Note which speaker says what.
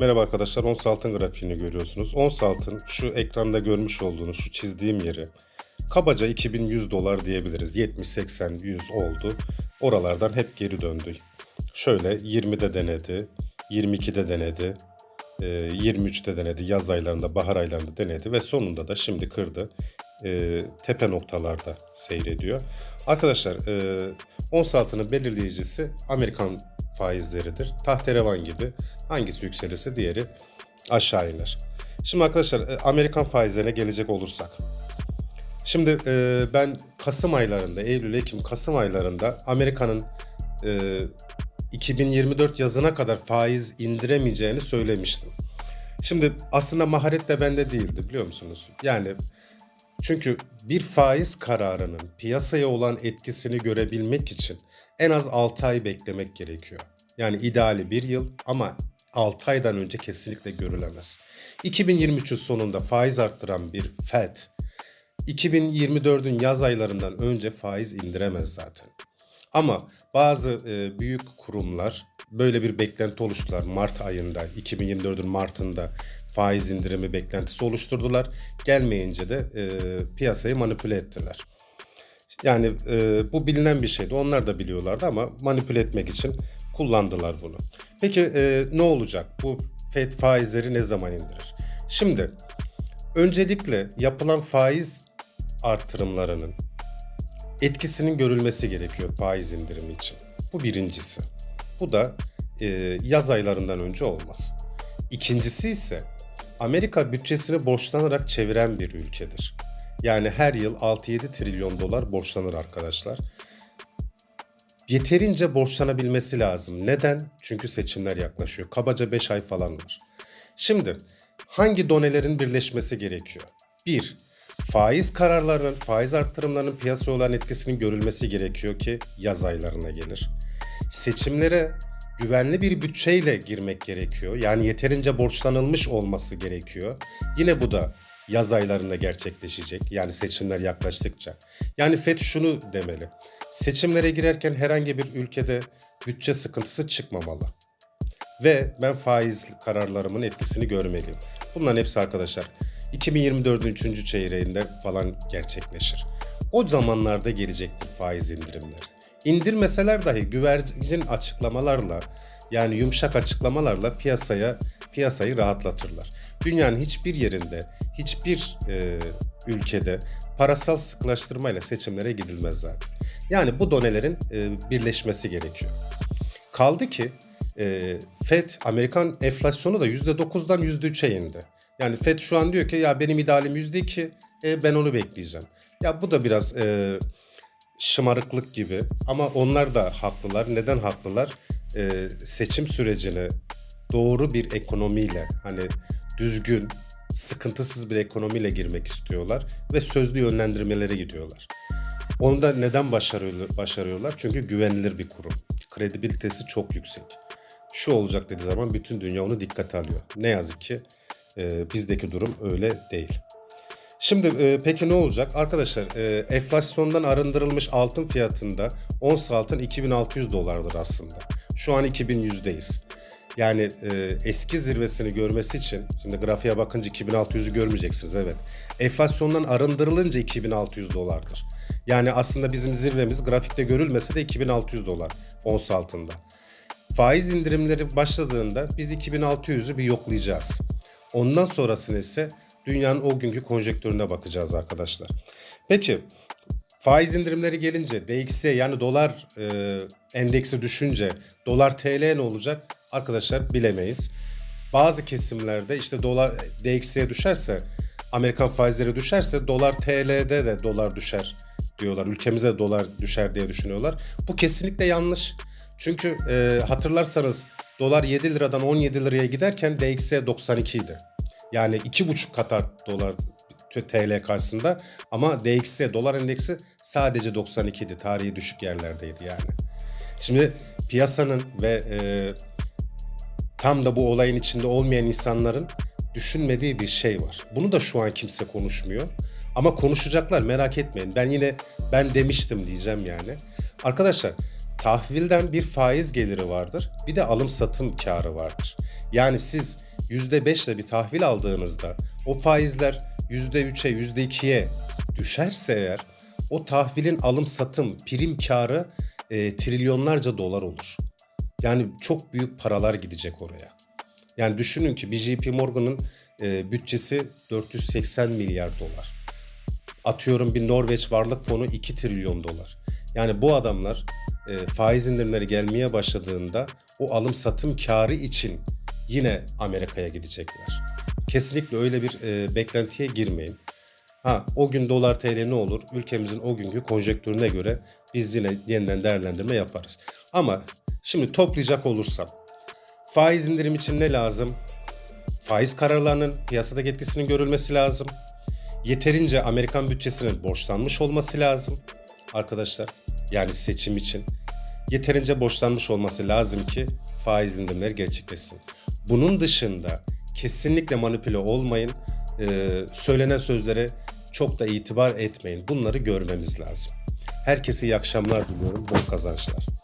Speaker 1: Merhaba arkadaşlar, ons altın grafiğini görüyorsunuz. Ons altın şu ekranda görmüş olduğunuz şu çizdiğim yeri kabaca 2100 dolar diyebiliriz. 70, 80, 100 oldu. Oralardan hep geri döndü. Şöyle 20'de denedi, 22'de denedi, e, 23'te denedi, yaz aylarında, bahar aylarında denedi ve sonunda da şimdi kırdı. E, tepe noktalarda seyrediyor. Arkadaşlar e, ons altının belirleyicisi Amerikan faizleridir. Tahterevan gibi hangisi yükselirse diğeri aşağı iner. Şimdi arkadaşlar e, Amerikan faizlerine gelecek olursak. Şimdi e, ben Kasım aylarında, Eylül, Ekim, Kasım aylarında Amerika'nın e, 2024 yazına kadar faiz indiremeyeceğini söylemiştim. Şimdi aslında maharet de bende değildi biliyor musunuz? Yani çünkü bir faiz kararının piyasaya olan etkisini görebilmek için en az 6 ay beklemek gerekiyor. Yani ideali bir yıl ama 6 aydan önce kesinlikle görülemez. 2023'ün sonunda faiz arttıran bir FED 2024'ün yaz aylarından önce faiz indiremez zaten. Ama bazı e, büyük kurumlar böyle bir beklenti oluşturdular. Mart ayında, 2024'ün Mart'ında faiz indirimi beklentisi oluşturdular. Gelmeyince de e, piyasayı manipüle ettiler. Yani e, bu bilinen bir şeydi. Onlar da biliyorlardı ama manipüle etmek için kullandılar bunu. Peki e, ne olacak? Bu FED faizleri ne zaman indirir? Şimdi öncelikle yapılan faiz artırımlarının etkisinin görülmesi gerekiyor faiz indirimi için. Bu birincisi. Bu da e, yaz aylarından önce olmaz. İkincisi ise Amerika bütçesini borçlanarak çeviren bir ülkedir. Yani her yıl 6-7 trilyon dolar borçlanır arkadaşlar. Yeterince borçlanabilmesi lazım. Neden? Çünkü seçimler yaklaşıyor. Kabaca 5 ay falan var. Şimdi hangi donelerin birleşmesi gerekiyor? 1. Faiz kararlarının, faiz arttırımlarının piyasaya olan etkisinin görülmesi gerekiyor ki yaz aylarına gelir. Seçimlere güvenli bir bütçeyle girmek gerekiyor. Yani yeterince borçlanılmış olması gerekiyor. Yine bu da yaz aylarında gerçekleşecek. Yani seçimler yaklaştıkça. Yani FED şunu demeli. Seçimlere girerken herhangi bir ülkede bütçe sıkıntısı çıkmamalı. Ve ben faiz kararlarımın etkisini görmeliyim. Bunların hepsi arkadaşlar 2024'ün 3. çeyreğinde falan gerçekleşir. O zamanlarda gelecektir faiz indirimleri. İndirmeseler dahi güvercin açıklamalarla yani yumuşak açıklamalarla piyasaya piyasayı rahatlatırlar. Dünyanın hiçbir yerinde, hiçbir e, ülkede parasal sıklaştırmayla seçimlere gidilmez zaten. Yani bu donelerin e, birleşmesi gerekiyor. Kaldı ki e, FED Amerikan enflasyonu da %9'dan %3'e indi. Yani FED şu an diyor ki ya benim idealim %2 e, ben onu bekleyeceğim. Ya bu da biraz e, şımarıklık gibi ama onlar da haklılar. Neden haklılar? E, seçim sürecini doğru bir ekonomiyle hani düzgün, sıkıntısız bir ekonomiyle girmek istiyorlar ve sözlü yönlendirmelere gidiyorlar. Onu da neden başarıyorlar? Çünkü güvenilir bir kurum. Kredibilitesi çok yüksek. Şu olacak dediği zaman bütün dünya onu dikkate alıyor. Ne yazık ki e, bizdeki durum öyle değil. Şimdi e, peki ne olacak? Arkadaşlar e, enflasyondan arındırılmış altın fiyatında ons altın 2600 dolardır aslında. Şu an 2100'deyiz. Yani e, eski zirvesini görmesi için, şimdi grafiğe bakınca 2600'ü görmeyeceksiniz evet. Enflasyondan arındırılınca 2600 dolardır. Yani aslında bizim zirvemiz grafikte görülmese de 2600 dolar ons altında. Faiz indirimleri başladığında biz 2600'ü bir yoklayacağız. Ondan sonrasını ise dünyanın o günkü konjektörüne bakacağız arkadaşlar. Peki faiz indirimleri gelince DXY yani dolar e, endeksi düşünce dolar TL ne olacak? Arkadaşlar bilemeyiz. Bazı kesimlerde işte dolar DXY düşerse Amerikan faizleri düşerse dolar TL'de de dolar düşer diyorlar. Ülkemize dolar düşer diye düşünüyorlar. Bu kesinlikle yanlış. Çünkü e, hatırlarsanız dolar 7 liradan 17 liraya giderken DXY 92 idi. Yani 2,5 Katar dolar TL karşısında ama DXY dolar endeksi sadece 92 idi. Tarihi düşük yerlerdeydi yani. Şimdi piyasanın ve e, tam da bu olayın içinde olmayan insanların düşünmediği bir şey var. Bunu da şu an kimse konuşmuyor. Ama konuşacaklar merak etmeyin. Ben yine ben demiştim diyeceğim yani. Arkadaşlar tahvilden bir faiz geliri vardır. Bir de alım satım karı vardır. Yani siz %5 ile bir tahvil aldığınızda o faizler %3'e %2'ye düşerse eğer o tahvilin alım satım prim karı e, trilyonlarca dolar olur. Yani çok büyük paralar gidecek oraya. Yani düşünün ki bir JP Morgan'ın e, bütçesi 480 milyar dolar. Atıyorum bir Norveç Varlık Fonu 2 trilyon dolar. Yani bu adamlar e, faiz indirimleri gelmeye başladığında o alım satım karı için yine Amerika'ya gidecekler. Kesinlikle öyle bir e, beklentiye girmeyin. Ha o gün dolar TL ne olur? Ülkemizin o günkü konjektürüne göre biz yine yeniden değerlendirme yaparız. Ama şimdi toplayacak olursam faiz indirim için ne lazım? Faiz kararlarının piyasadaki etkisinin görülmesi lazım. Yeterince Amerikan bütçesinin borçlanmış olması lazım arkadaşlar. Yani seçim için yeterince borçlanmış olması lazım ki faiz indirimleri gerçekleşsin. Bunun dışında kesinlikle manipüle olmayın. Ee, söylenen sözlere çok da itibar etmeyin. Bunları görmemiz lazım. Herkese iyi akşamlar diliyorum. Bol kazançlar.